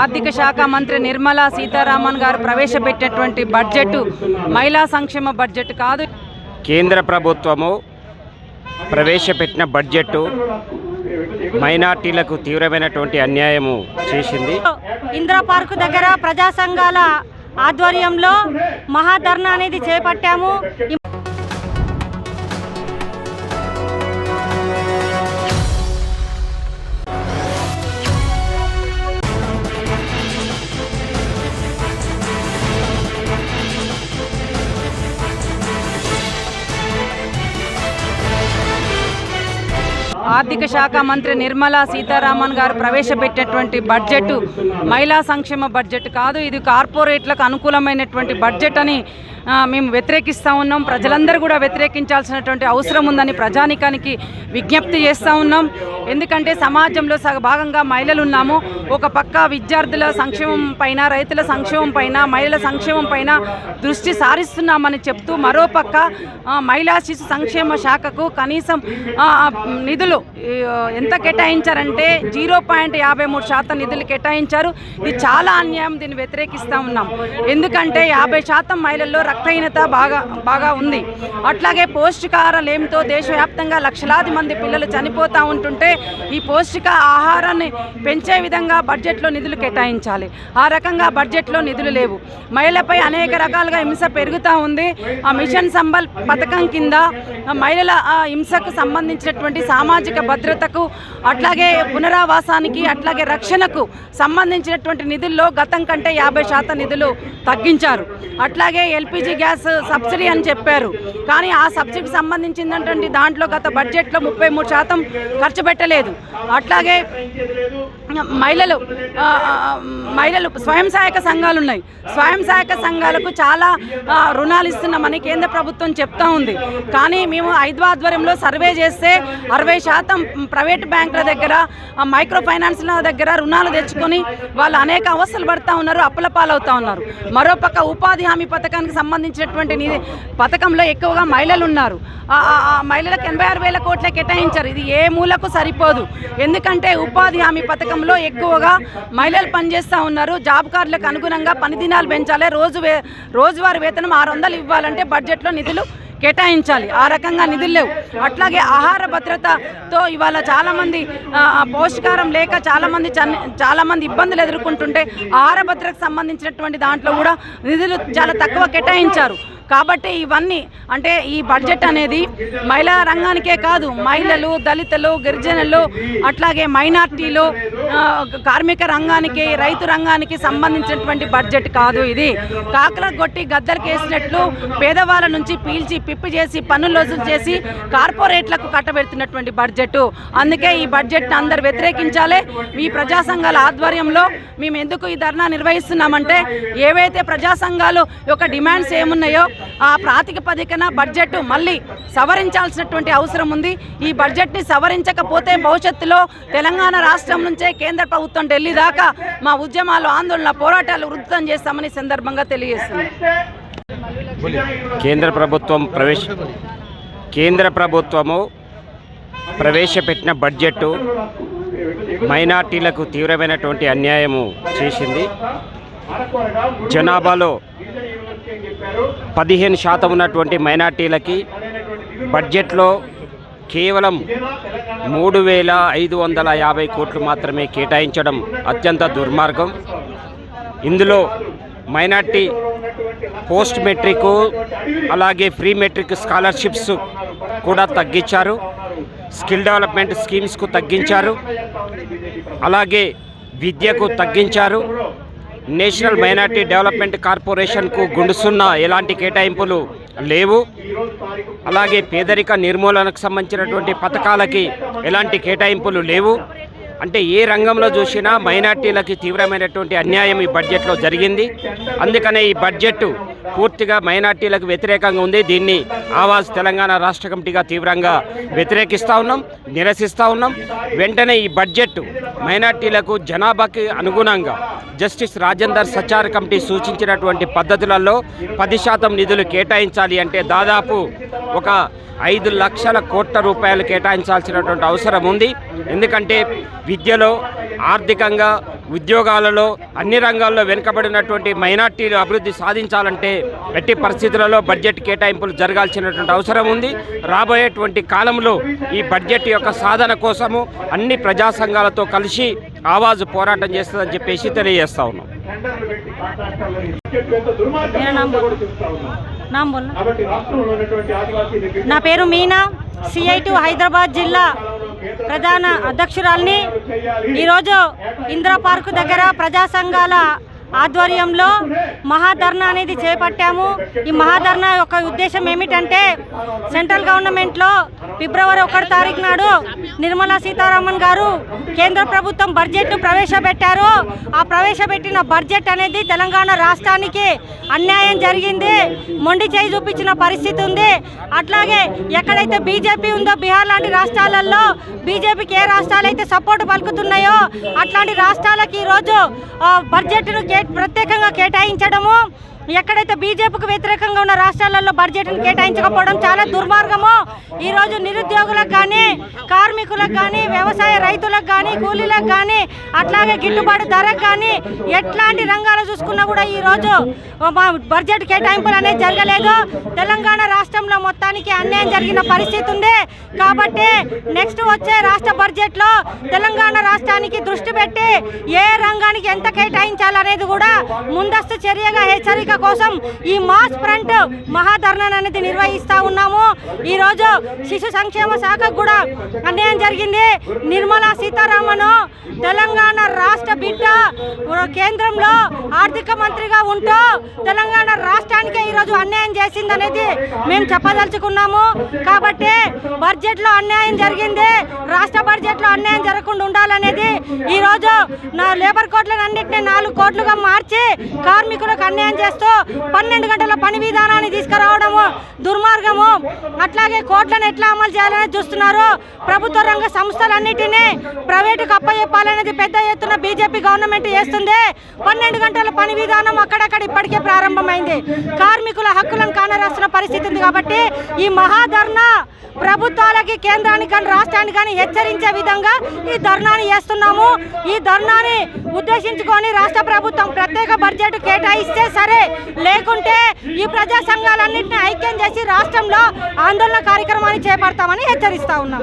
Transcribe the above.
ఆర్థిక శాఖ మంత్రి నిర్మలా సీతారామన్ గారు ప్రవేశపెట్టినటువంటి బడ్జెట్ మహిళా సంక్షేమ బడ్జెట్ కాదు. కేంద్ర ప్రభుత్వము ప్రవేశపెట్టిన బడ్జెట్ మైనార్టీలకు తీవ్రమైనటువంటి అన్యాయము చేసింది. ఇందిరా పార్క్ దగ్గర ప్రజా సంఘాల ఆధ్వర్యంలో మహాధర్నా అనేది చేపట్టాము. ఆర్థిక శాఖ మంత్రి నిర్మలా సీతారామన్ గారు ప్రవేశపెట్టినటువంటి బడ్జెట్ మహిళా సంక్షేమ బడ్జెట్ కాదు ఇది కార్పొరేట్లకు అనుకూలమైనటువంటి బడ్జెట్ అని మేము వ్యతిరేకిస్తూ ఉన్నాం. ప్రజలందరూ కూడా వ్యతిరేకించాల్సినటువంటి అవసరం ఉందని ప్రజానికానికి విజ్ఞప్తి చేస్తూ ఉన్నాం. ఎందుకంటే సమాజంలో సగ భాగంగా మహిళలు ఉన్నాము ఒక పక్క విద్యార్థుల సంక్షేమం పైన రైతుల సంక్షేమం పైన మహిళల సంక్షేమం పైన దృష్టి సారిస్తున్నామని చెప్తూ మరోపక్క మహిళా శిశు సంక్షేమ శాఖకు కనీసం నిధులు ఎంత కేటాయించారంటే జీరో పాయింట్ యాభై మూడు శాతం నిధులు కేటాయించారు. ఇది చాలా అన్యాయం దీన్ని వ్యతిరేకిస్తూ ఉన్నాం. ఎందుకంటే యాభై శాతం మహిళల్లో రక్తహీనత బాగా బాగా ఉంది. అట్లాగే పౌష్టికాహార లేమితో దేశవ్యాప్తంగా లక్షలాది మంది పిల్లలు చనిపోతూ ఉంటుంటే ఈ పౌష్టిక ఆహారాన్ని పెంచే విధంగా బడ్జెట్లో నిధులు కేటాయించాలి. ఆ రకంగా బడ్జెట్లో నిధులు లేవు. మహిళలపై అనేక రకాలుగా హింస పెరుగుతూ ఉంది. ఆ మిషన్ సంబల్ పథకం కింద మహిళల ఆ హింసకు సంబంధించినటువంటి సామాజిక భద్రతకు అట్లాగే పునరావాసానికి అట్లాగే రక్షణకు సంబంధించినటువంటి నిధుల్లో గతం కంటే యాభై శాతం నిధులు తగ్గించారు. అట్లాగే ఎల్పిజి గ్యాస్ సబ్సిడీ అని చెప్పారు. కానీ ఆ సబ్సిడీకి సంబంధించినటువంటి దాంట్లో గత బడ్జెట్లో ముప్పై మూడు శాతం ఖర్చు పెట్టలేదు. అట్లాగే మహిళలు మహిళలు స్వయం సహాయక సంఘాలు ఉన్నాయి. స్వయం సహాయక సంఘాలకు చాలా రుణాలు ఇస్తున్నామని కేంద్ర ప్రభుత్వం చెప్తా ఉంది. కానీ మేము ఐదు ఆధ్వర్యంలో సర్వే చేస్తే అరవై శాతం ప్రైవేట్ బ్యాంకుల దగ్గర మైక్రో ఫైనాన్స్ల దగ్గర రుణాలు తెచ్చుకొని వాళ్ళు అనేక అవస్థలు పడుతూ ఉన్నారు అప్పుల పాలవుతూ ఉన్నారు. మరోపక్క ఉపాధి హామీ పథకానికి సంబంధించినటువంటి నిధి పథకంలో ఎక్కువగా మహిళలు ఉన్నారు. మహిళలకు ఎనభై ఆరు వేల కోట్ల కేటాయించారు. ఇది ఏ మూలకు సరిపోదు. ఎందుకంటే ఉపాధి హామీ పథకంలో ఎక్కువగా మహిళలు పనిచేస్తూ ఉన్నారు. జాబ్ కార్డులకు అనుగుణంగా పని దినాలు పెంచాలి. రోజు వే రోజువారీ వేతనం ఆరు వందలు ఇవ్వాలంటే బడ్జెట్లో నిధులు కేటాయించాలి. ఆ రకంగా నిధులు లేవు. అట్లాగే ఆహార భద్రతతో ఇవాళ చాలామంది పోషకారం పౌష్టికారం లేక చాలామంది చాలామంది ఇబ్బందులు ఎదుర్కొంటుంటే ఆహార భద్రతకు సంబంధించినటువంటి దాంట్లో కూడా నిధులు చాలా తక్కువ కేటాయించారు. కాబట్టి ఇవన్నీ అంటే ఈ బడ్జెట్ అనేది మహిళా రంగానికే కాదు మహిళలు దళితులు గిరిజనులు అట్లాగే మైనార్టీలు కార్మిక రంగానికి రైతు రంగానికి సంబంధించినటువంటి బడ్జెట్ కాదు ఇది. కాకల కొట్టి గద్దలకి వేసినట్లు పేదవాళ్ళ నుంచి పీల్చి పిప్పి చేసి పన్నులు వసూలు చేసి కార్పొరేట్లకు కట్టబెడుతున్నటువంటి బడ్జెట్ అందుకే ఈ బడ్జెట్ అందరు వ్యతిరేకించాలి. ఈ ప్రజా సంఘాల ఆధ్వర్యంలో మేము ఎందుకు ఈ ధర్నా నిర్వహిస్తున్నామంటే ఏవైతే ప్రజా సంఘాలు యొక్క డిమాండ్స్ ఏమున్నాయో ఆ ప్రాతిపదికన బడ్జెట్ మళ్ళీ సవరించాల్సినటువంటి అవసరం ఉంది. ఈ బడ్జెట్ని సవరించకపోతే భవిష్యత్తులో తెలంగాణ రాష్ట్రం నుంచే కేంద్ర ప్రభుత్వం ఢిల్లీ దాకా మా ఉద్యమాలు ఆందోళన పోరాటాలు వృద్ధం చేస్తామని సందర్భంగా తెలియజేస్తుంది కేంద్ర ప్రభుత్వం ప్రవేశ కేంద్ర ప్రభుత్వము ప్రవేశపెట్టిన బడ్జెట్ మైనార్టీలకు తీవ్రమైనటువంటి అన్యాయము చేసింది. జనాభాలో పదిహేను శాతం ఉన్నటువంటి మైనార్టీలకి బడ్జెట్లో కేవలం మూడు వేల ఐదు వందల యాభై కోట్లు మాత్రమే కేటాయించడం అత్యంత దుర్మార్గం. ఇందులో మైనార్టీ పోస్ట్ మెట్రిక్ అలాగే ప్రీ మెట్రిక్ స్కాలర్షిప్స్ కూడా తగ్గించారు. స్కిల్ డెవలప్మెంట్ స్కీమ్స్కు తగ్గించారు. అలాగే విద్యకు తగ్గించారు. నేషనల్ మైనార్టీ డెవలప్మెంట్ కార్పొరేషన్కు గుండుసున్న ఎలాంటి కేటాయింపులు లేవు. అలాగే పేదరిక నిర్మూలనకు సంబంధించినటువంటి పథకాలకి ఎలాంటి కేటాయింపులు లేవు. అంటే ఏ రంగంలో చూసినా మైనార్టీలకి తీవ్రమైనటువంటి అన్యాయం ఈ బడ్జెట్లో జరిగింది. అందుకనే ఈ బడ్జెట్ పూర్తిగా మైనార్టీలకు వ్యతిరేకంగా ఉంది. దీన్ని ఆవాజ్ తెలంగాణ రాష్ట్ర కమిటీగా తీవ్రంగా వ్యతిరేకిస్తూ ఉన్నాం నిరసిస్తూ ఉన్నాం. వెంటనే ఈ బడ్జెట్ మైనార్టీలకు జనాభాకి అనుగుణంగా జస్టిస్ రాజేందర్ సచార్ కమిటీ సూచించినటువంటి పద్ధతులలో పది శాతం నిధులు కేటాయించాలి అంటే దాదాపు ఒక ఐదు లక్షల కోట్ల రూపాయలు కేటాయించాల్సినటువంటి అవసరం ఉంది. ఎందుకంటే విద్యలో ఆర్థికంగా ఉద్యోగాలలో అన్ని రంగాల్లో వెనుకబడినటువంటి మైనార్టీలు అభివృద్ధి సాధించాలంటే ఎట్టి పరిస్థితులలో బడ్జెట్ కేటాయింపులు జరగాల్సినటువంటి అవసరం ఉంది. రాబోయేటువంటి కాలంలో ఈ బడ్జెట్ యొక్క సాధన కోసము అన్ని ప్రజా సంఘాలతో కలిసి ఆవాజు పోరాటం చేస్తుందని చెప్పేసి తెలియజేస్తా ఉన్నాం. నా? పేరు మీనా. సిఐటి హైదరాబాద్ జిల్లా ప్రధాన అధ్యక్షురాల్ని ఈరోజు ఇందిరా పార్కు దగ్గర ప్రజా సంఘాల ఆధ్వర్యంలో మహాధర్నా అనేది చేపట్టాము. ఈ మహాధర్నా యొక్క ఉద్దేశం ఏమిటంటే సెంట్రల్ గవర్నమెంట్లో ఫిబ్రవరి ఒకటి తారీఖు నాడు నిర్మలా సీతారామన్ గారు కేంద్ర ప్రభుత్వం బడ్జెట్ను ప్రవేశపెట్టారు. ఆ ప్రవేశపెట్టిన బడ్జెట్ అనేది తెలంగాణ రాష్ట్రానికి అన్యాయం జరిగింది. మొండి చేయి చూపించిన పరిస్థితి ఉంది. అట్లాగే ఎక్కడైతే బీజేపీ ఉందో బీహార్ లాంటి రాష్ట్రాలలో బీజేపీకి ఏ రాష్ట్రాలు అయితే సపోర్ట్ పలుకుతున్నాయో అట్లాంటి రాష్ట్రాలకి ఈరోజు ఆ, బడ్జెట్ను ప్రత్యేకంగా కేటాయించడము ఎక్కడైతే బీజేపీకి వ్యతిరేకంగా ఉన్న రాష్ట్రాలలో బడ్జెట్ను కేటాయించకపోవడం చాలా దుర్మార్గము ఈరోజు నిరుద్యోగులకు కానీ కార్మికులకు కానీ వ్యవసాయ రైతులకు కానీ కూలీలకు కానీ అట్లాగే గిట్టుబాటు ధరకు కానీ ఎట్లాంటి రంగాలు చూసుకున్నా కూడా ఈరోజు బడ్జెట్ కేటాయింపులు అనేది జరగలేదు. తెలంగాణ రాష్ట్రంలో మొత్తానికి అన్యాయం జరిగిన పరిస్థితి ఉంది. కాబట్టి నెక్స్ట్ వచ్చే రాష్ట్ర బడ్జెట్లో తెలంగాణ రాష్ట్రానికి దృష్టి పెట్టి ఏ రంగానికి ఎంత కేటాయించాలనేది కూడా ముందస్తు చర్యగా హెచ్చరిక కోసం ఈ మాస్ ఫ్రంట్ మహాధర్నా అనేది నిర్వహిస్తా ఉన్నాము. ఈ రోజు శిశు సంక్షేమ శాఖకు కూడా అన్యాయం జరిగింది. నిర్మలా సీతారామన్ తెలంగాణ రాష్ట్ర బిడ్డ కేంద్రంలో ఆర్థిక మంత్రిగా ఉంటూ తెలంగాణ రాష్ట్రానికే ఈరోజు అన్యాయం చేసిందనేది మేము చెప్పదలుచుకున్నాము. కాబట్టి బడ్జెట్లో అన్యాయం జరిగింది. రాష్ట్ర బడ్జెట్లో అన్యాయం జరగకుండా ఉండాలనేది ఈరోజు నా లేబర్ కోట్లన్నింటినీ నాలుగు కోట్లుగా మార్చి కార్మికులకు అన్యాయం చేస్తూ పన్నెండు గంటల పని విధానాన్ని దుర్మార్గము. అట్లాగే కోట్లను ఎట్లా అమలు చేయాలని చూస్తున్నారు. ప్రభుత్వ రంగ సంస్థలన్నిటినీ ప్రైవేటుకు అప్పచెప్పాలనేది పెద్ద ఎత్తున బీజేపీ గవర్నమెంట్ చేస్తుంది. పన్నెండు గంటల పని విధానం అక్కడక్కడ ఇప్పటికే ప్రారంభమైంది. కార్మికుల హక్కులను కానరాస్తున్న పరిస్థితి ఉంది కాబట్టి ఈ మహాధర్నా ప్రభుత్వాలకి కేంద్రానికి కానీ రాష్ట్రానికి కానీ హెచ్చరించే విధంగా ఈ ధర్నాని చేస్తున్నాము. ఈ ధర్నాని ఉద్దేశించుకొని రాష్ట్ర ప్రభుత్వం ప్రత్యేక బడ్జెట్ కేటాయిస్తే సరే లేకుంటే ఈ ప్రజా సంఘాలన్నింటినీ ఐక్యం చేసి రాష్ట్రంలో ఆందోళన కార్యక్రమాన్ని చేపడతామని హెచ్చరిస్తా ఉన్నాం.